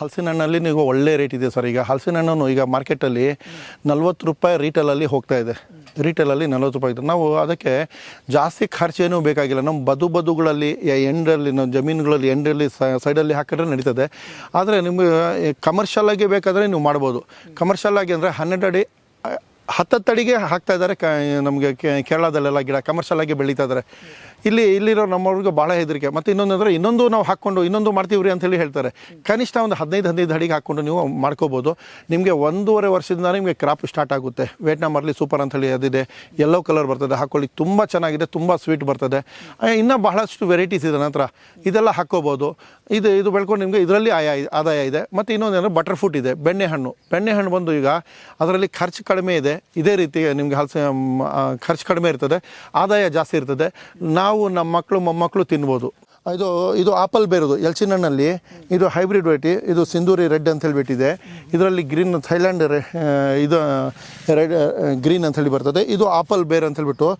ಹಲಸಿನ ಹಣ್ಣಲ್ಲಿ ನೀವು ಒಳ್ಳೆ ರೇಟ್ ಇದೆ ಸರ್ ಈಗ ಹಲಸಿನ ಹಣ್ಣನ್ನು ಈಗ ಮಾರ್ಕೆಟಲ್ಲಿ ನಲ್ವತ್ತು ರೂಪಾಯಿ ರೀಟೇಲಲ್ಲಿ ಹೋಗ್ತಾ ಇದೆ. ರೀಟೇಲಲ್ಲಿ ನಲ್ವತ್ತು ರೂಪಾಯಿ ಇದೆ. ನಾವು ಅದಕ್ಕೆ ಜಾಸ್ತಿ ಖರ್ಚೇನು ಬೇಕಾಗಿಲ್ಲ. ನಮ್ಮ ಬದು ಬದುಗಳಲ್ಲಿ ಎಂಡಲ್ಲಿ ನಮ್ಮ ಜಮೀನುಗಳಲ್ಲಿ ಎಂಡಲ್ಲಿ ಸೈಡಲ್ಲಿ ಹಾಕಿದ್ರೆ ನಡೀತದೆ. ಆದರೆ ನಿಮಗೆ ಕಮರ್ಷಿಯಲ್ ಆಗಿ ಬೇಕಾದರೆ ನೀವು ಮಾಡ್ಬೋದು. ಕಮರ್ಷಿಯಲ್ ಆಗಿ ಅಂದರೆ ಹನ್ನೆರಡು ಅಡಿ ಆ, ಹತ್ತತ್ತು ಅಡಿಗೆ ಹಾಕ್ತಾ ಇದ್ದಾರೆ. ಕ ನಮಗೆ ಕೇರಳದಲ್ಲೆಲ್ಲ ಗಿಡ ಕಮರ್ಷಿಯಲ್ ಆಗಿ ಬೆಳೀತಾ ಇದ್ದಾರೆ. ಇಲ್ಲಿ ಇಲ್ಲಿರೋ ನಮ್ಮವ್ರಿಗೆ ಭಾಳ ಹೆದರಿಕೆ. ಮತ್ತು ಇನ್ನೊಂದು ಅಂದರೆ ಇನ್ನೊಂದು ನಾವು ಹಾಕ್ಕೊಂಡು ಇನ್ನೊಂದು ಮಾಡ್ತೀವಿ ರೀ ಅಂತೇಳಿ ಹೇಳ್ತಾರೆ. ಕನಿಷ್ಠ ಒಂದು ಹದಿನೈದು ಹದಿನೈದು ಅಡಿಗೆ ಹಾಕ್ಕೊಂಡು ನೀವು ಮಾಡ್ಕೋಬೋದು. ನಿಮಗೆ ಒಂದೂವರೆ ವರ್ಷದಿಂದ ನಿಮಗೆ ಕ್ರಾಪ್ ಸ್ಟಾರ್ಟ್ ಆಗುತ್ತೆ. ವಿಯೆಟ್ನಾಮಲ್ಲಿ ಸೂಪರ್ ಅಂತೇಳಿ ಅದಿದೆ. ಎಲ್ಲೋ ಕಲರ್ ಬರ್ತದೆ. ಹಾಕೊಳ್ಳಿ. ತುಂಬ ಚೆನ್ನಾಗಿದೆ. ತುಂಬ ಸ್ವೀಟ್ ಬರ್ತದೆ. ಇನ್ನೂ ಬಹಳಷ್ಟು ವೆರೈಟೀಸ್ ಇದೆ ನಂತರ. ಇದೆಲ್ಲ ಹಾಕ್ಕೋಬೋದು. ಇದು ಇದು ಬೆಳ್ಕೊಂಡು ನಿಮಗೆ ಇದರಲ್ಲಿ ಆಯ ಆದಾಯ ಇದೆ. ಮತ್ತು ಬಟರ್ ಫ್ರೂಟ್ ಇದೆ. ಬೆಣ್ಣೆ ಹಣ್ಣು. ಬೆಣ್ಣೆ ಹಣ್ಣು ಬಂದು ಈಗ ಅದರಲ್ಲಿ ಖರ್ಚು ಕಡಿಮೆ ಇದೆ. ಇದೇ ರೀತಿ ನಿಮಗೆ ಹಲಸ ಖರ್ಚು ಕಡಿಮೆ ಇರ್ತದೆ ಆದಾಯ ಜಾಸ್ತಿ ಇರ್ತದೆ ನಾವು ನಮ್ಮ ಮಕ್ಕಳು ಮೊಮ್ಮಕ್ಕಳು ತಿನ್ಬೋದು. ಇದು ಇದು ಆಪಲ್ ಬೇರೋದು ಎಲ್ಚಿನ ಹಣ್ಣಲ್ಲಿ ಇದು ಹೈಬ್ರಿಡ್ ವೆರೈಟಿ ಇದು ಸಿಂಧೂರಿ ರೆಡ್ ಅಂತ ಹೇಳಿಬಿಟ್ಟಿದೆ. ಇದರಲ್ಲಿ ಗ್ರೀನ್ ಥೈಲ್ಯಾಂಡ್ ರೆ- ಇದು ರೆಡ್ ಗ್ರೀನ್ ಅಂತ ಹೇಳಿ ಬರ್ತದೆ. ಇದು ಆಪಲ್ ಬೇರ್ ಅಂತ ಹೇಳ್ಬಿಟ್ಟು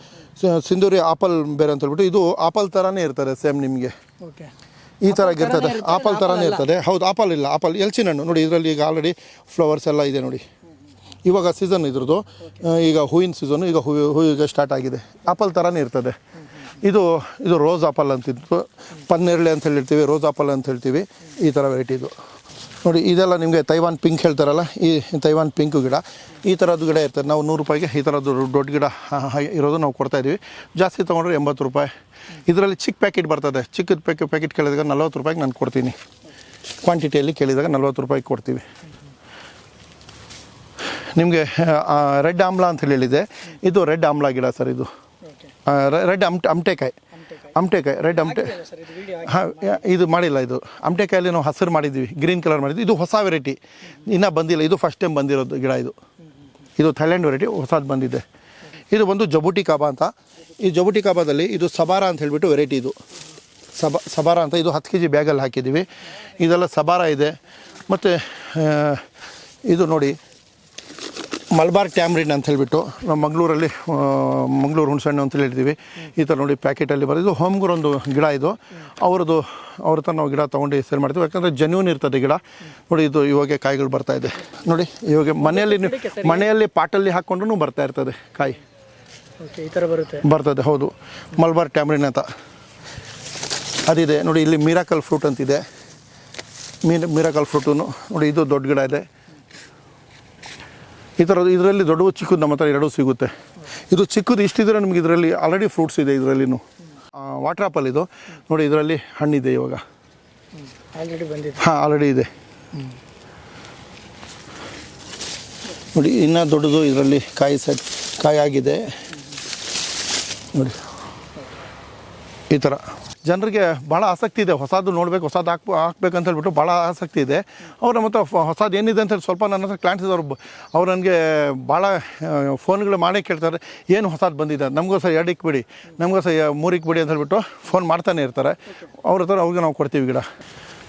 ಸಿಂಧೂರಿ ಆಪಲ್ ಬೇರ್ ಅಂತ ಹೇಳ್ಬಿಟ್ಟು ಇದು ಆಪಲ್ ಥರನೇ ಇರ್ತದೆ ಸೇಮ್ ನಿಮಗೆ. ಓಕೆ. ಈ ಥರ ಇರ್ತದೆ ಆಪಲ್ ಥರನೇ ಇರ್ತದೆ. ಹೌದು ಆಪಲ್ ಇಲ್ಲ ಆಪಲ್ ಎಲ್ಚಿನ ಹಣ್ಣು ನೋಡಿ ಇದರಲ್ಲಿ ಈಗ ಆಲ್ರೆಡಿ ಫ್ಲವರ್ಸ್ ಎಲ್ಲ ಇದೆ ನೋಡಿ. ಇವಾಗ ಸೀಸನ್ ಇದ್ರದ್ದು ಈಗ ಹೂವಿನ ಸೀಸನು ಈಗ ಹೂವು ಹೂವಿಗೆ ಸ್ಟಾರ್ಟ್ ಆಗಿದೆ. ಆಪಲ್ ಥರನೇ ಇರ್ತದೆ. ಇದು ಇದು ರೋಸ್ ಆಪಲ್ ಅಂತಿದ್ದು. ಪನ್ನೇರಳೆ ಅಂತ ಹೇಳಿರ್ತೀವಿ ರೋಸ್ ಆಪಲ್ ಅಂತ ಹೇಳ್ತೀವಿ. ಈ ಥರ ವೆರೈಟಿ ಇದು. ನೋಡಿ ಇದೆಲ್ಲ ನಿಮಗೆ ತೈವಾನ್ ಪಿಂಕ್ ಹೇಳ್ತಾರಲ್ಲ ಈ ತೈವಾನ್ ಪಿಂಕ್ ಗಿಡ. ಈ ಥರದ್ದು ಗಿಡ ಇರ್ತದೆ. ನಾವು ನೂರು ರೂಪಾಯಿಗೆ ಈ ಥರದ್ದು ದೊಡ್ಡ ಗಿಡ ಇರೋದು ನಾವು ಕೊಡ್ತಾ ಇದೀವಿ ಜಾಸ್ತಿ ತೊಗೊಂಡ್ರೆ ಎಂಬತ್ತು ರೂಪಾಯಿ. ಇದರಲ್ಲಿ ಚಿಕ್ಕ ಪ್ಯಾಕೆಟ್ ಬರ್ತದೆ. ಚಿಕ್ಕದ ಪ್ಯಾಕೆಟ್ ಪ್ಯಾಕೆಟ್ ಕೇಳಿದಾಗ ನಲ್ವತ್ತು ರೂಪಾಯಿಗೆ ನಾನು ಕೊಡ್ತೀನಿ. ಕ್ವಾಂಟಿಟಿಯಲ್ಲಿ ಕೇಳಿದಾಗ ನಲ್ವತ್ತು ರೂಪಾಯಿಗೆ ಕೊಡ್ತೀವಿ. ನಿಮಗೆ ರೆಡ್ ಆಮ್ಲ ಅಂತ ಹೇಳಿ ಹೇಳಿದೆ. ಇದು ರೆಡ್ ಆಮ್ಲ ಗಿಡ ಸರ್ ಇದು. ರೆಡ್ ಅಮ್ ಅಮ್ಟೆಕಾಯಿ. ಅಮ್ಟೆಕಾಯಿ ರೆಡ್ ಅಮ್ಟೆ ಹಾಂ ಇದು ಮಾಡಿಲ್ಲ ಇದು. ಅಮ್ಟೆಕಾಯಲ್ಲಿ ನಾವು ಹಸಿರು ಮಾಡಿದ್ವಿ ಗ್ರೀನ್ ಕಲರ್ ಮಾಡಿದ್ವಿ ಇದು ಹೊಸ ವೆರೈಟಿ ಇನ್ನೂ ಬಂದಿಲ್ಲ ಇದು ಫಸ್ಟ್ ಟೈಮ್ ಬಂದಿರೋದು ಗಿಡ ಇದು. ಇದು ಥೈಲ್ಯಾಂಡ್ ವೆರೈಟಿ ಹೊಸದು ಬಂದಿದೆ. ಇದು ಒಂದು ಜಬುಟಿ ಕಾಬಾ ಅಂತ. ಈ ಜಬುಟಿ ಕಾಬಾದಲ್ಲಿ ಇದು ಸಬಾರ ಅಂತ ಹೇಳಿಬಿಟ್ಟು ವೆರೈಟಿ ಇದು. ಸಬ ಸಬಾರ ಅಂತ ಇದು ಹತ್ತು ಕೆ ಜಿ ಬ್ಯಾಗಲ್ಲಿ ಹಾಕಿದ್ದೀವಿ. ಇದೆಲ್ಲ ಸಬಾರ ಇದೆ. ಮತ್ತು ಇದು ನೋಡಿ ಮಲ್ಬಾರ್ ಟ್ಯಾಮ್ರಿನ್ ಅಂತ ಹೇಳಿಬಿಟ್ಟು ನಾವು ಮಂಗಳೂರಲ್ಲಿ ಮಂಗಳೂರು ಹುಣಸೆಹಣ್ಣು ಅಂತ ಹೇಳ್ತೀವಿ ಈ ಥರ ನೋಡಿ ಪ್ಯಾಕೆಟಲ್ಲಿ ಬರೋದು ಹೋಮ್ಗೂರ್ ಒಂದು ಗಿಡ ಇದು. ಅವ್ರದ್ದು ಅವ್ರ ಹತ್ರ ನಾವು ಗಿಡ ತೊಗೊಂಡು ಸೇಲ್ ಮಾಡ್ತೀವಿ. ಯಾಕಂದರೆ ಜೆನ್ಯೂನ್ ಇರ್ತದೆ ಗಿಡ. ನೋಡಿ ಇದು ಇವಾಗ ಕಾಯಿಗಳು ಬರ್ತಾ ಇದೆ. ನೋಡಿ ಇವಾಗ ಮನೆಯಲ್ಲಿ ಮನೆಯಲ್ಲಿ ಪಾಟಲ್ಲಿ ಹಾಕ್ಕೊಂಡು ಬರ್ತಾ ಇರ್ತದೆ ಕಾಯಿ. ಓಕೆ ಈ ಥರ ಬರುತ್ತೆ. ಬರ್ತದೆ ಹೌದು. ಮಲ್ಬಾರ್ ಟ್ಯಾಮ್ರಿನ್ ಅಂತ. ಅದಿದೆ. ನೋಡಿ ಇಲ್ಲಿ ಮಿರಾಕಲ್ ಫ್ರೂಟ್ ಅಂತಿದೆ. ಮೀನ್ ಮಿರಾಕಲ್ ಫ್ರೂಟು ನೋಡಿ ಇದು ದೊಡ್ಡ ಗಿಡ ಇದೆ. ಈ ಥರ ಇದರಲ್ಲಿ ದೊಡ್ಡವು ಚಿಕ್ಕದು ನಮ್ಮ ಹತ್ರ ಎರಡೂ ಸಿಗುತ್ತೆ. ಇದು ಚಿಕ್ಕದು ಇಷ್ಟಿದ್ರೆ ನಮ್ಗೆ ಇದರಲ್ಲಿ ಆಲ್ರೆಡಿ ಫ್ರೂಟ್ಸ್ ಇದೆ ಇದರಲ್ಲಿನೂ. ವಾಟರ್ ಆಪಲ್ ಇದು. ನೋಡಿ ಇದರಲ್ಲಿ ಹಣ್ಣಿದೆ ಇವಾಗ. ಹಾಂ ಆಲ್ರೆಡಿ ಇದೆ. ನೋಡಿ ಇನ್ನೂ ದೊಡ್ಡದು ಇದರಲ್ಲಿ ಕಾಯಿ ಸೆಟ್ ಕಾಯಿ ಆಗಿದೆ. ನೋಡಿ. ಈ ಥರ. ಜನರಿಗೆ ಭಾಳ ಆಸಕ್ತಿ ಇದೆ. ಹೊಸದು ನೋಡಬೇಕು, ಹೊಸದು ಹಾಕ್ ಅಂತ ಹೇಳ್ಬಿಟ್ಟು ಭಾಳ ಆಸಕ್ತಿ ಇದೆ. ಅವ್ರ ಮತ್ತು ಹೊಸದು ಏನಿದೆ ಅಂತ ಹೇಳಿ ಸ್ವಲ್ಪ ನನ್ನ ಹತ್ರ ಕ್ಲಾಂಟ್ಸ್ ಇದ್ದವ್ರು ಅವ್ರು ನನಗೆ ಭಾಳ ಫೋನ್ಗಳು ಮಾಡೇ ಕೇಳ್ತಾರೆ. ಏನು ಹೊಸದು ಬಂದಿದೆ? ನಮಗೂ ಸಹ ಎರಡಕ್ಕೆ ಬಿಡಿ ನಮಗೂ ನಮಗೋಸ್ಕರ ಮೂರಿಗೆ ಬಿಡಿ ಅಂತ ಹೇಳ್ಬಿಟ್ಟು ಫೋನ್ ಮಾಡ್ತಾನೆ ಇರ್ತಾರೆ. ಅವ್ರ ಹತ್ರ ಅವ್ರಿಗೆ ನಾವು ಕೊಡ್ತೀವಿ ಗಿಡ.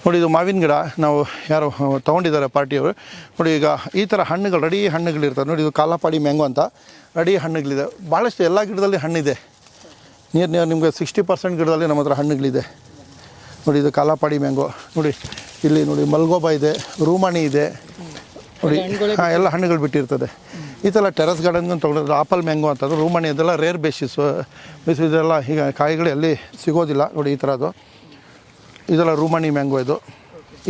ನೋಡಿ, ಇದು ಮಾವಿನ ಗಿಡ. ನಾವು ಯಾರು ತೊಗೊಂಡಿದ್ದಾರೆ ಪಾರ್ಟಿಯವರು ನೋಡಿ, ಈಗ ಈ ಥರ ಹಣ್ಣುಗಳು, ರೆಡಿ ಹಣ್ಣುಗಳಿರ್ತಾರೆ. ನೋಡಿ, ಇದು ಕಾಲಪಾಡಿ ಮ್ಯಾಂಗೋ ಅಂತ. ರೆಡಿ ಹಣ್ಣುಗಳಿದೆ. ಭಾಳಷ್ಟು ಎಲ್ಲ ಗಿಡದಲ್ಲಿ ಹಣ್ಣಿದೆ. ನಿಯರ್ ನಿಯರ್ ನಿಮಗೆ ಸಿಕ್ಸ್ಟಿ ಪರ್ಸೆಂಟ್ ಗಿಡದಲ್ಲಿ ನಮ್ಮ ಹತ್ರ ಹಣ್ಣುಗಳಿದೆ. ನೋಡಿ ಇದು ಕಾಲಾಪಾಡಿ ಮ್ಯಾಂಗೋ. ನೋಡಿ ಇಲ್ಲಿ ನೋಡಿ ಮಲ್ಗೋಬಾ ಇದೆ, ರೂಮಣಿ ಇದೆ. ನೋಡಿ, ಹಾಂ, ಎಲ್ಲ ಹಣ್ಣುಗಳು ಬಿಟ್ಟಿರ್ತದೆ. ಈ ಥರ ಟೆರಸ್ ಗಾರ್ಡನ್ ತೊಗೊಂಡಿದ್ದು ಆಪಲ್ ಮ್ಯಾಂಗೋ ಅಂತಂದ್ರೆ ರೂಮಣಿ ಅದೆಲ್ಲ ರೇರ್ ಬೇಸಿಸ್ ಬೇಸಿಸ್ ಇದೆಲ್ಲ ಈಗ ಕಾಯಿಗಳು ಎಲ್ಲಿ ಸಿಗೋದಿಲ್ಲ. ನೋಡಿ ಈ ಥರದ್ದು ಇದೆಲ್ಲ ರೂಮಣಿ ಮ್ಯಾಂಗೋ ಇದು.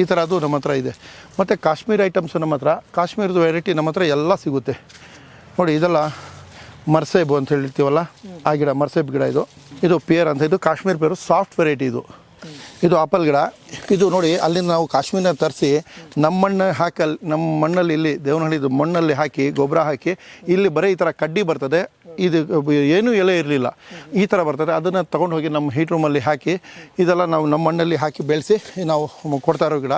ಈ ಥರ ಅದು ನಮ್ಮ ಹತ್ರ ಇದೆ. ಮತ್ತು ಕಾಶ್ಮೀರ್ ಐಟಮ್ಸು ನಮ್ಮ ಹತ್ರ ಕಾಶ್ಮೀರದ ವೆರೈಟಿ ನಮ್ಮ ಹತ್ರ ಎಲ್ಲ ಸಿಗುತ್ತೆ. ನೋಡಿ ಇದೆಲ್ಲ ಮರ್ಸೇಬು ಅಂತ ಹೇಳಿರ್ತೀವಲ್ಲ, ಆ ಗಿಡ, ಮರ್ಸೇಬ್ ಗಿಡ ಇದು. ಇದು ಪೇರ್ ಅಂತ, ಇದು ಕಾಶ್ಮೀರ್ ಪೇರು, ಸಾಫ್ಟ್ ವೆರೈಟಿ ಇದು. ಇದು ಆಪಲ್ ಗಿಡ. ಇದು ನೋಡಿ, ಅಲ್ಲಿಂದ ನಾವು ಕಾಶ್ಮೀರ ತರಿಸಿ, ನಮ್ಮ ಮಣ್ಣು ಹಾಕಲ್ಲಿ ನಮ್ಮ ಮಣ್ಣಲ್ಲಿ ಇಲ್ಲಿ, ದೇವನಹಳ್ಳಿದು ಮಣ್ಣಲ್ಲಿ ಹಾಕಿ, ಗೊಬ್ಬರ ಹಾಕಿ, ಇಲ್ಲಿ ಬರೀ ಈ ಥರ ಕಡ್ಡಿ ಬರ್ತದೆ. ಇದು ಏನೂ ಎಲೆ ಇರಲಿಲ್ಲ. ಈ ಥರ ಬರ್ತದೆ. ಅದನ್ನು ತೊಗೊಂಡು ಹೋಗಿ ನಮ್ಮ ಹೀಟ್ ರೂಮಲ್ಲಿ ಹಾಕಿ ಇದೆಲ್ಲ ನಾವು ನಮ್ಮ ಮಣ್ಣಲ್ಲಿ ಹಾಕಿ ಬೆಳೆಸಿ ನಾವು ಕೊಡ್ತಾ ಇರೋ ಗಿಡ.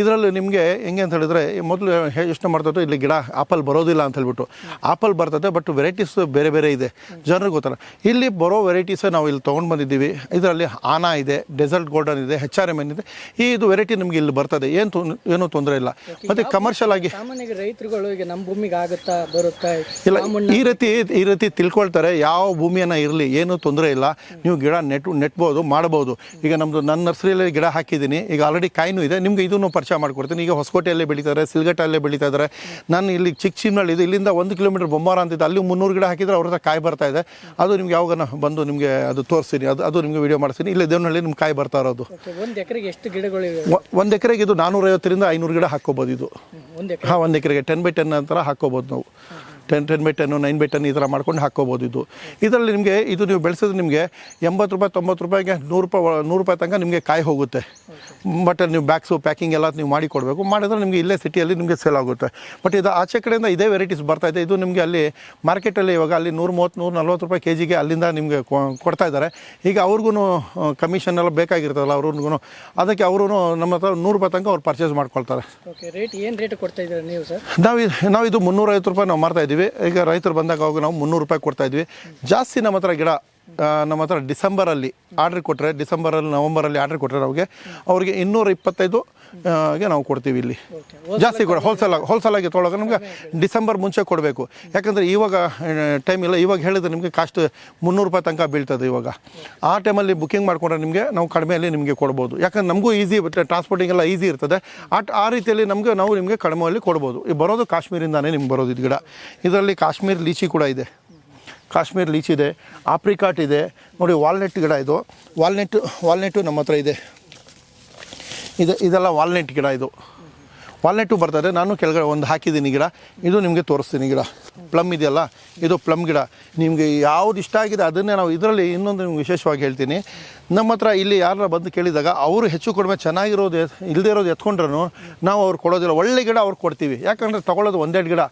ಇದರಲ್ಲಿ ನಿಮಗೆ ಹೆಂಗೆ ಅಂತ ಹೇಳಿದ್ರೆ ಮೊದಲು ಎಷ್ಟು ಮಾಡ್ತದೋ ಇಲ್ಲಿ ಗಿಡ ಆಪಲ್ ಬರೋದಿಲ್ಲ ಅಂತ ಹೇಳ್ಬಿಟ್ಟು. ಆಪಲ್ ಬರ್ತದೆ ಬಟ್ ವೆರೈಟೀಸ್ ಬೇರೆ ಬೇರೆ ಇದೆ. ಜನರಿಗೆ ಗೊತ್ತಲ್ಲ. ಇಲ್ಲಿ ಬರೋ ವೆರೈಟೀಸ್ ನಾವು ಇಲ್ಲಿ ತೊಗೊಂಡು ಬಂದಿದ್ದೀವಿ. ಇದರಲ್ಲಿ ಆನಾ ಇದೆ ಡೆಸರ್ಟ್ ಗೋಲ್ಡನ್ ಇದೆ ಹೆಚ್ ಆರ್ ಎಂ ಎನ್ ಇದೆ. ಈ ಇದು ವೆರೈಟಿ ನಿಮಗೆ ಇಲ್ಲಿ ಬರ್ತದೆ. ಏನು ತೊಂದ್ ಏನೂ ತೊಂದರೆ ಇಲ್ಲ. ಮತ್ತು ಕಮರ್ಷಿಯಲ್ ಆಗಿ ಸಾಮಾನ್ಯ ರೈತರುಗಳು ಈಗ ನಮ್ಮ ಭೂಮಿಗೆ ಆಗುತ್ತಾ ಬರುತ್ತಾ? ಇಲ್ಲ ಈ ರೀತಿ ಈ ರೀತಿ ತಿಳ್ಕೊಳ್ತಾರೆ ಯಾವ ಭೂಮಿಯನ್ನು ಇರಲಿ ಏನೂ ತೊಂದರೆ ಇಲ್ಲ ನೀವು ಗಿಡ ನೆಟ್ ನೆಟ್ಬೋದು ಮಾಡ್ಬೋದು. ಈಗ ನಮ್ಮದು ನನ್ನ ನರ್ಸರಿಯಲ್ಲಿ ಗಿಡ ಹಾಕಿದ್ದೀನಿ ಈಗ ಆಲ್ರೆಡಿ ಕಾಯಿನೂ ಇದೆ ನಿಮಗೆ ಇದನ್ನು ಪರಿಚಯ ಮಾಡಿಕೊಡ್ತೀನಿ. ಈಗ ಹೊಸಕೋಟೆಯಲ್ಲೇ ಬೆಳೀತಾರೆ ಸಿಲ್ಗಟ್ಟಲ್ಲೇ ಬೆಳೀತಾ ಇದ್ದಾರೆ ನಾನು ಇಲ್ಲಿ ಚಿಕ್ಕ ಚಿಮ್ನಲ್ಲಿ ಇದು ಇಲ್ಲಿಂದ ಒಂದು ಕಿಲೋಮೀಟರ್ ಬೊಮ್ಮಾರ ಅಂತಿದೆ ಅಲ್ಲಿ ಮುನ್ನೂರು ಗಿಡ ಹಾಕಿದರೆ ಅವ್ರ ಹತ್ರ ಕಾಯಿ ಬರ್ತಾ ಇದೆ. ಅದು ನಿಮ್ಗೆ ಯಾವಾಗ ಬಂದು ನಿಮಗೆ ಅದು ತೋರಿಸ್ತೀನಿ ಅದು ಅದು ನಿಮಗೆ ವಿಡಿಯೋ ಮಾಡಿಸ್ತೀನಿ. ಇಲ್ಲೇ ದೇವನಹಳ್ಳಿ ನಿಮ್ಗೆ ಕಾಯಿ ಬರ್ತಾ ಇರೋದು. ಒಂದು ಎಕರೆಗೆ ಎಷ್ಟು ಗಿಡಗಳಿವೆ ಒಂದು ಎಕರೆಗೆ ಇದು ನಾನ್ನೂರೈವತ್ತರಿಂದ ಐನೂರು ಗಿಡ ಹಾಕೋಬೋದು ಇದು. ಹಾಂ ಒಂದು ಎಕರೆಗೆ ಟೆನ್ ಬೈ ಟೆನ್ ಅಂತ ಹಾಕೋಬೋದು ನಾವು. Ten ten by ten nine by ten ಈ ಥರ ಮಾಡ್ಕೊಂಡು ಹಾಕ್ಕೋಬೋದು ಇದು. ಇದರಲ್ಲಿ ನಿಮಗೆ ಇದು ನೀವು ಬೆಳೆಸಿದ್ರೆ ನಿಮಗೆ ಎಂಬತ್ತು ರೂಪಾಯಿ ತೊಂಬತ್ತು ರೂಪಾಯಿಗೆ ನೂರು ರೂಪಾಯಿ ನೂರು ರೂಪಾಯಿ ತನಕ ನಿಮಗೆ ಕಾಯಿ ಹೋಗುತ್ತೆ. ಬಟ್ ನೀವು ಬ್ಯಾಗ್ಸು ಪ್ಯಾಕಿಂಗ್ ಎಲ್ಲ ನೀವು ಮಾಡಿ ಕೊಡಬೇಕು. ಮಾಡಿದ್ರೆ ನಿಮಗೆ ಇಲ್ಲೇ ಸಿಟಿಯಲ್ಲಿ ನಿಮಗೆ ಸೇಲ್ ಆಗುತ್ತೆ. ಬಟ್ ಇದು ಆಚೆ ಕಡೆಯಿಂದ ಇದೇ ವೆರೈಟೀಸ್ ಬರ್ತಾ ಇದೆ. ಇದು ನಿಮಗೆ ಅಲ್ಲಿ ಮಾರ್ಕೆಟಲ್ಲಿ ಇವಾಗ ಅಲ್ಲಿ ನೂರು ಮೂವತ್ತು ನೂರು ನಲ್ವತ್ತು ರೂಪಾಯಿ ಕೆ ಜಿಗೆ ಅಲ್ಲಿಂದ ನಿಮಗೆ ಕೊಡ್ತಾ ಇದ್ದಾರೆ ಈಗ ಅವ್ರಿಗೂ ಕಮಿಷನ್ ಎಲ್ಲ ಬೇಕಾಗಿರ್ತದಲ್ಲ ಅವ್ರಿಗೂ ಅದಕ್ಕೆ ಅವರು ನಮ್ಮ ಹತ್ರ ನೂರು ರೂಪಾಯಿ ತನಕ ಅವ್ರು ಪರ್ಚೇಸ್ ಮಾಡ್ಕೊಳ್ತಾರೆ. ರೇಟ್ ಏನು ರೇಟ್ ಕೊಡ್ತಾ ಇದ್ದಾರೆ ನೀವು ಸರ್ ನಾವು ನಾವು ಇದು ಮುನ್ನೂರೈವತ್ತು ರೂಪಾಯಿ ನಾವು ಮಾಡ್ತಾ ಇದ್ದೀವಿ ಈಗ ರೈತರು ಬಂದಾಗ ಅವಾಗ ನಾವು ಮುನ್ನೂರು ರೂಪಾಯಿ ಕೊಡ್ತಾ ಇದ್ವಿ. ಜಾಸ್ತಿ ನಮ್ಮ ಹತ್ರ ಗಿಡ ನಮ್ಮ ಹತ್ರ ಡಿಸೆಂಬರಲ್ಲಿ ಆರ್ಡ್ರ್ ಕೊಟ್ಟರೆ ಡಿಸೆಂಬರಲ್ಲಿ ನವಂಬರಲ್ಲಿ ಆರ್ಡ್ರ್ ಕೊಟ್ಟರೆ ನಮಗೆ ಅವ್ರಿಗೆ ಇನ್ನೂರ ಇಪ್ಪತ್ತೈದು ಗೆ ನಾವು ಕೊಡ್ತೀವಿ ಇಲ್ಲಿ. ಜಾಸ್ತಿ ಕೊಡ ಹೋಲ್ಸೇಲ್ ಹೋಲ್ಸೇಲ್ ಆಗಿ ತೊಗೊಳಗ ನಮ್ಗೆ ಡಿಸೆಂಬರ್ ಮುಂಚೆ ಕೊಡಬೇಕು. ಯಾಕಂದರೆ ಇವಾಗ ಟೈಮ್ ಇಲ್ಲ. ಇವಾಗ ಹೇಳಿದ್ರೆ ನಿಮಗೆ ಕಾಸ್ಟ್ ಮುನ್ನೂರು ರೂಪಾಯಿ ತನಕ ಬೀಳ್ತದೆ ಇವಾಗ. ಆ ಟೈಮಲ್ಲಿ ಬುಕಿಂಗ್ ಮಾಡಿಕೊಂಡ್ರೆ ನಿಮಗೆ ನಾವು ಕಡಿಮೆಯಲ್ಲಿ ನಿಮಗೆ ಕೊಡ್ಬೋದು. ಯಾಕಂದ್ರೆ ನಮಗೂ ಈಸಿ ಟ್ರಾನ್ಸ್ಪೋರ್ಟಿಂಗ್ ಎಲ್ಲ ಈಸಿ ಇರ್ತದೆ. ಆ ಆ ರೀತಿಯಲ್ಲಿ ನಮಗೆ ನಾವು ನಿಮಗೆ ಕಡಿಮೆಯಲ್ಲಿ ಕೊಡ್ಬೋದು. ಈ ಬರೋದು ಕಾಶ್ಮೀರಿಂದಾನೇ ನಿಮ್ಗೆ ಬರೋದು ಇದು ಗಿಡ. ಇದರಲ್ಲಿ ಕಾಶ್ಮೀರ್ ಲೀಚಿ ಕೂಡ ಇದೆ. ಕಾಶ್ಮೀರ್ ಲೀಚಿ ಇದೆ. ಆಪ್ರಿಕಾಟ್ ಇದೆ. ನೋಡಿ ವಾಲ್ನೆಟ್ ಗಿಡ ಇದು. ವಾಲ್ನೆಟ್ ವಾಲ್ನೆಟ್ಟು ನಮ್ಮ ಹತ್ರ ಇದೆ. ಇದು ಇದೆಲ್ಲ ವಾಲ್ನೆಟ್ ಗಿಡ ಇದು. ವಾಲ್ನೆಟ್ಟು ಬರ್ತದೆ, ನಾನು ಕೆಳಗಡೆ ಒಂದು ಹಾಕಿದ್ದೀನಿ ಗಿಡ. ಇದು ನಿಮಗೆ ತೋರಿಸ್ತೀನಿ ಗಿಡ. ಪ್ಲಮ್ ಇದೆಯಲ್ಲ, ಇದು ಪ್ಲಮ್ ಗಿಡ. ನಿಮಗೆ ಯಾವ್ದು ಇಷ್ಟ ಆಗಿದೆ ಅದನ್ನೇ ನಾವು ಇದರಲ್ಲಿ ಇನ್ನೊಂದು ನಿಮ್ಗೆ ವಿಶೇಷವಾಗಿ ಹೇಳ್ತೀನಿ. ನಮ್ಮ ಹತ್ರ ಇಲ್ಲಿ ಯಾರ ಬಂದು ಕೇಳಿದಾಗ ಅವರು ಹೆಚ್ಚು ಕಡಿಮೆ ಚೆನ್ನಾಗಿರೋದು ಇಲ್ಲದೇ ಇರೋದು ಎತ್ಕೊಂಡ್ರೂ ನಾವು ಅವ್ರು ಕೊಡೋದಿಲ್ಲ. ಒಳ್ಳೆ ಗಿಡ ಅವ್ರು ಕೊಡ್ತೀವಿ. ಯಾಕಂದರೆ ತೊಗೊಳ್ಳೋದು ಒಂದೆರಡು ಗಿಡ.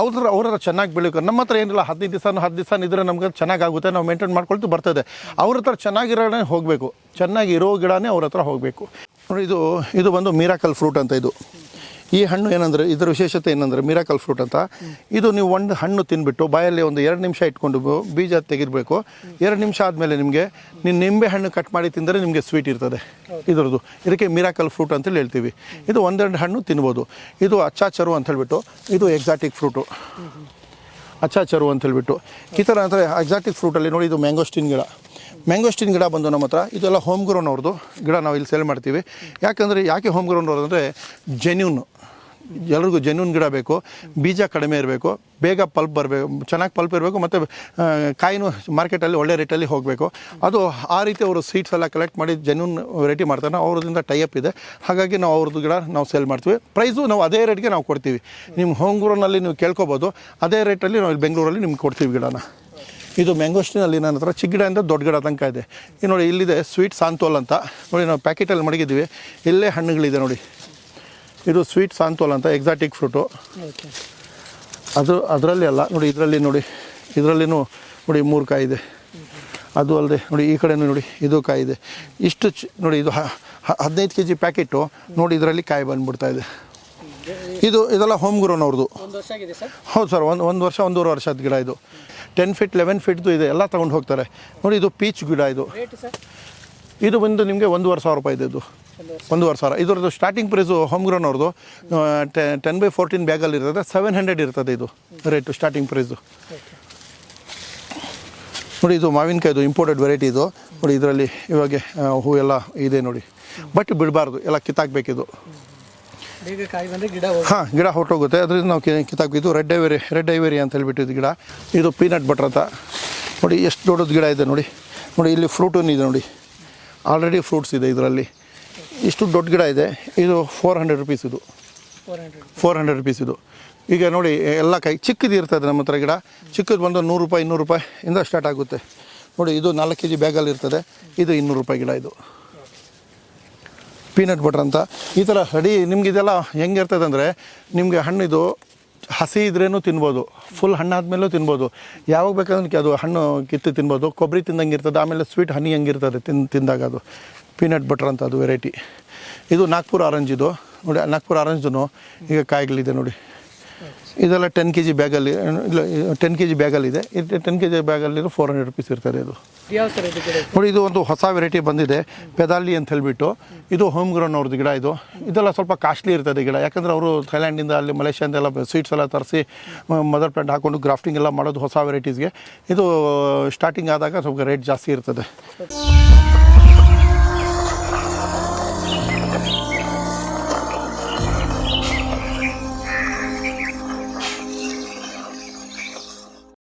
ಅವ್ರ ಅವ್ರ ಹತ್ರ ಚೆನ್ನಾಗಿ ಬೆಳೀಬೇಕು ನಮ್ಮ ಹತ್ರ ಏನಿಲ್ಲ, ಹದಿನೈದು ದಿವಸ ಹತ್ತು ದಿವಸ ಇದ್ರೆ ನಮ್ಗೆ ಚೆನ್ನಾಗಾಗುತ್ತೆ. ನಾವು ಮೇಂಟೈನ್ ಮಾಡ್ಕೊಳ್ತು ಬರ್ತದೆ. ಅವ್ರ ಹತ್ರ ಚೆನ್ನಾಗಿರೋನೇ ಹೋಗಬೇಕು. ಚೆನ್ನಾಗಿರೋ ಗಿಡನೇ ಅವ್ರ ಹತ್ರ ಹೋಗಬೇಕು. ನೋಡಿ, ಇದು ಇದು ಬಂದು ಮೀರಾಕಲ್ ಫ್ರೂಟ್ ಅಂತ ಇದು. ಈ ಹಣ್ಣು ಏನಂದರೆ, ಇದರ ವಿಶೇಷತೆ ಏನಂದರೆ ಮಿರಾಕಲ್ ಫ್ರೂಟ್ ಅಂತ. ಇದು ನೀವು ಒಂದು ಹಣ್ಣು ತಿನ್ಬಿಟ್ಟು ಬಾಯಲ್ಲಿ ಒಂದು ಎರಡು ನಿಮಿಷ ಇಟ್ಕೊಂಡು ಬೀಜ ತೆಗಿರ್ಬೇಕು ಎರಡು ನಿಮಿಷ ಆದಮೇಲೆ ನಿಮಗೆ ನೀವು ನಿಂಬೆ ಹಣ್ಣು ಕಟ್ ಮಾಡಿ ತಿಂದರೆ ನಿಮಗೆ ಸ್ವೀಟ್ ಇರ್ತದೆ. ಇದರದ್ದು. ಇದಕ್ಕೆ ಮಿರಾಕಲ್ ಫ್ರೂಟ್ ಅಂತೇಳಿ ಹೇಳ್ತೀವಿ. ಇದು ಒಂದೆರಡು ಹಣ್ಣು ತಿನ್ಬೋದು. ಇದು ಅಚ್ಚಾಚರು ಅಂತ ಹೇಳ್ಬಿಟ್ಟು, ಇದು ಎಕ್ಸಾಟಿಕ್ ಫ್ರೂಟು ಅಚ್ಚಾಚರು ಅಂತ ಹೇಳ್ಬಿಟ್ಟು. ಈ ಥರ ಅಂದರೆ ಎಕ್ಸಾಟಿಕ್ ಫ್ರೂಟಲ್ಲಿ ನೋಡಿ, ಇದು ಮ್ಯಾಂಗೋಸ್ಟಿನ್ ಗಿಡ ಮ್ಯಾಂಗೋಸ್ಟಿನ್ ಗಿಡ ಬಂದು ನಮ್ಮ ಹತ್ರ, ಇದೆಲ್ಲ ಹೋಮ್ ಗ್ರೋನ್ ಅವ್ರದ್ದು ಗಿಡ ನಾವು ಇಲ್ಲಿ ಸೇಲ್ ಮಾಡ್ತೀವಿ. ಯಾಕಂದರೆ ಯಾಕೆ ಹೋಮ್ ಗ್ರೋನ್ ಅವ್ರದ್ದು ಅಂದರೆ ಜೆನ್ಯೂನ್ ಎಲ್ರಿಗೂ ಜೆನ್ಯೂನ್ ಗಿಡ ಬೇಕು, ಬೀಜ ಕಡಿಮೆ ಇರಬೇಕು, ಬೇಗ ಪಲ್ಪ್ ಬರಬೇಕು ಚೆನ್ನಾಗಿ ಪಲ್ಪ್ ಇರಬೇಕು, ಮತ್ತು ಕಾಯಿನೂ ಮಾರ್ಕೆಟಲ್ಲಿ ಒಳ್ಳೆ ರೇಟಲ್ಲಿ ಹೋಗಬೇಕು. ಅದು ಆ ರೀತಿ ಅವರು ಸೀಡ್ಸ್ ಎಲ್ಲ ಕಲೆಕ್ಟ್ ಮಾಡಿ ಜೆನ್ಯೂನ್ ವೆರೈಟಿ ಮಾಡ್ತಾರೆ ಅವ್ರದಿಂದ ಟೈಅಪ್ ಇದೆ. ಹಾಗಾಗಿ ನಾವು ಅವ್ರದ್ದು ಗಿಡ ನಾವು ಸೇಲ್ ಮಾಡ್ತೀವಿ. ಪ್ರೈಸು ನಾವು ಅದೇ ರೇಟ್ಗೆ ನಾವು ಕೊಡ್ತೀವಿ. ನಿಮ್ಮ ಹೋಮ್ ಗ್ರೋನಲ್ಲಿ ನೀವು ಕೇಳ್ಕೊಬೋದು, ಅದೇ ರೇಟಲ್ಲಿ ನಾವು ಇಲ್ಲಿ ಬೆಂಗಳೂರಲ್ಲಿ ನಿಮ್ಗೆ ಕೊಡ್ತೀವಿ ಗಿಡನ. ಇದು ಮ್ಯಾಂಗೋಸ್ಟಿನಲ್ಲಿ ನನ್ನ ಹತ್ರ ಚಿಕ್ಕ ಅಂತ ದೊಡ್ಡ ಗಿಡ ತನಕ ಇದೆ. ಈ ನೋಡಿ ಇಲ್ಲಿದೆ ಸ್ವೀಟ್ ಸಾಂತೋಲ್ ಅಂತ. ನೋಡಿ ನಾವು ಪ್ಯಾಕೆಟಲ್ಲಿ ಮಡಗಿದ್ದೀವಿ. ಇಲ್ಲೇ ಹಣ್ಣುಗಳಿದೆ ನೋಡಿ. ಇದು ಸ್ವೀಟ್ ಸಾಂತೋಲ್ ಅಂತ ಎಕ್ಸಾಟಿಕ್ ಫ್ರೂಟು ಅದು ಅದರಲ್ಲಿ ಅಲ್ಲ ನೋಡಿ ಇದರಲ್ಲಿ ನೋಡಿ ಇದರಲ್ಲಿನೂ ನೋಡಿ ಮೂರು ಕಾಯಿ ಇದೆ. ಅದು ಅಲ್ಲದೆ ನೋಡಿ ಈ ಕಡೆನೂ ನೋಡಿ ಇದು ಕಾಯಿ ಇದೆ. ಇಷ್ಟು ಚಿ ನೋಡಿ ಇದು ಹದಿನೈದು ಕೆ ಜಿ ಪ್ಯಾಕೆಟು ನೋಡಿ ಇದರಲ್ಲಿ ಕಾಯಿ ಬಂದುಬಿಡ್ತಾ ಇದೆ. ಇದು ಇದೆಲ್ಲ ಹೋಮ್ ಗ್ರೋನ್ ಅವ್ರದ್ದು. ಹೌದು ಸರ್ ಒಂದು ಒಂದು ವರ್ಷ ಒಂದೂವರೆ ವರ್ಷದ ಗಿಡ ಇದು. ಟೆನ್ ಫೀಟ್ ಲೆವೆನ್ ಫೀಟ್ದು ಇದೆ ಎಲ್ಲ ತೊಗೊಂಡು ಹೋಗ್ತಾರೆ. ನೋಡಿ ಇದು ಪೀಚ್ ಗಿಡ ಇದು. ಇದು ಬಂದು ನಿಮಗೆ ಒಂದೂವರೆ ಸಾವಿರ ರೂಪಾಯಿ ಇದೆ ಇದು ಒಂದೂವರೆ ಸಾವಿರ. ಇದರದ್ದು ಸ್ಟಾರ್ಟಿಂಗ್ ಪ್ರೈಸು ಹೋಮ್ ಗ್ರೋನ್ ಅವ್ರದ್ದು ಟೆನ್ ಬೈ ಫೋರ್ಟೀನ್ ಬ್ಯಾಗಲ್ಲಿ ಇರ್ತದೆ ಸೆವೆನ್ ಹಂಡ್ರೆಡ್ ಇರ್ತದೆ ಇದು ರೇಟು ಸ್ಟಾರ್ಟಿಂಗ್ ಪ್ರೈಸು ನೋಡಿ ಇದು ಮಾವಿನಕಾಯಿದು ಇಂಪೋರ್ಟೆಡ್ ವೆರೈಟಿ ಇದು. ನೋಡಿ ಇದರಲ್ಲಿ ಇವಾಗ ಹೂ ಎಲ್ಲ ಇದೆ ನೋಡಿ. ಬಟ್ ಬಿಡಬಾರ್ದು ಎಲ್ಲ ಕಿತ್ತಾಕ್ಬೇಕಿದು. ಬೇಗ ಕಾಯಿ ಬಂದರೆ ಗಿಡ ಹಾಂ ಗಿಡ ಹೊರಟೋಗುತ್ತೆ. ಅದರಿಂದ ನಾವು ಕಿತ್ತಾಕಿದ್ದು ರೆಡ್ ಐವೇರಿ ರೆಡ್ ಐವೇರಿ ಅಂತ ಹೇಳ್ಬಿಟ್ಟು ಇದು ಗಿಡ. ಇದು ಪೀನಟ್ ಬಟರ್ ಅಂತ. ನೋಡಿ ಎಷ್ಟು ದೊಡ್ಡದು ಗಿಡ ಇದೆ ನೋಡಿ. ನೋಡಿ ಇಲ್ಲಿ ಫ್ರೂಟೂ ಇದೆ ನೋಡಿ. ಆಲ್ರೆಡಿ ಫ್ರೂಟ್ಸ್ ಇದೆ ಇದರಲ್ಲಿ. ಇಷ್ಟು ದೊಡ್ಡ ಗಿಡ ಇದೆ. ಇದು ಫೋರ್ ಹಂಡ್ರೆಡ್ ರುಪೀಸ್ ಇದು. Four hundred four hundred rupees ಇದು. ಈಗ ನೋಡಿ ಎಲ್ಲ ಕೈ ಚಿಕ್ಕದು ಇರ್ತದೆ ನಮ್ಮ ಹತ್ರ ಗಿಡ. ಚಿಕ್ಕದು ಬಂದು ನೂರು ರೂಪಾಯಿ ಇನ್ನೂರು ರೂಪಾಯಿ ಇಂದ ಸ್ಟಾರ್ಟ್ ಆಗುತ್ತೆ. ನೋಡಿ ಇದು ನಾಲ್ಕು ಕೆ ಜಿ ಬ್ಯಾಗಲ್ಲಿ ಇರ್ತದೆ. ಇದು ಇನ್ನೂರು ರೂಪಾಯಿ ಗಿಡ ಇದು. ಪೀನಟ್ ಬಟರ್ ಅಂತ. ಈ ಥರ ರೆಡಿ ನಿಮ್ಗೆ ಇದೆಲ್ಲ ಹೆಂಗೆ ಇರ್ತದೆ ಅಂದರೆ ನಿಮಗೆ ಹಣ್ಣಿದು ಹಸಿ ಇದ್ರೇನು ತಿನ್ಬೋದು. ಫುಲ್ ಹಣ್ಣಾದ್ಮೇಲೂ ತಿನ್ಬೋದು. ಯಾವಾಗ ಬೇಕಾದ್ರೆ ಅದು ಹಣ್ಣು ಕಿತ್ತು ತಿನ್ಬೋದು. ಕೊಬ್ಬರಿ ತಿಂದಂಗೆ ಇರ್ತದೆ. ಆಮೇಲೆ ಸ್ವೀಟ್ ಹನಿ ಹಂಗಿರ್ತದೆ ತಿನ್, ತಿಂದಾಗ ಅದು. ಪೀನಟ್ ಬಟರ್ ಅಂತ ಅದು ವೆರೈಟಿ ಇದು ನಾಗ್ಪುರ್ ಆರೆಂಜ್ ಇದು. ನೋಡಿ, ನಾಗ್ಪುರ್ ಆರೆಂಜ್ದು ಈಗ ಕಾಯಿಗಳಿದೆ ನೋಡಿ. ಇದೆಲ್ಲ ಟೆನ್ ಕೆ ಜಿ ಬ್ಯಾಗಲ್ಲಿ ಇಲ್ಲ ಟೆನ್ ಕೆ ಜಿ ಬ್ಯಾಗಲ್ಲಿದೆ ಇದು. ಟೆನ್ ಕೆ ಜಿ ಬ್ಯಾಗಲ್ಲಿರೋ ಫೋರ್ ಹಂಡ್ರೆಡ್ ರುಪೀಸ್ ಇರ್ತದೆ ಇದು. ನೋಡಿ ಇದು ಒಂದು ಹೊಸ ವೆರೈಟಿ ಬಂದಿದೆ. ಪೆದಾಲಿ ಅಂತ ಹೇಳ್ಬಿಟ್ಟು. ಇದು ಹೋಮ್ ಗ್ರೋನ್ ಅವ್ರದ್ದು ಗಿಡ ಇದು. ಇದೆಲ್ಲ ಸ್ವಲ್ಪ ಕಾಸ್ಟ್ಲಿ ಇರ್ತದೆ ಗಿಡ. ಯಾಕಂದರೆ ಅವರು ಥೈಲ್ಯಾಂಡಿಂದ ಅಲ್ಲಿ ಮಲೇಷ್ಯಾದಿಂದ ಎಲ್ಲ ಸ್ವೀಟ್ಸ್ ಎಲ್ಲ ತರಿಸಿ ಮದರ್ ಪ್ಲಾಂಟ್ ಹಾಕೊಂಡು ಗ್ರಾಫ್ಟಿಂಗ್ ಎಲ್ಲ ಮಾಡೋದು ಹೊಸ ವೆರೈಟೀಸ್ಗೆ ಇದು ಸ್ಟಾರ್ಟಿಂಗ್ ಆದಾಗ ಸ್ವಲ್ಪ ರೇಟ್ ಜಾಸ್ತಿ ಇರ್ತದೆ.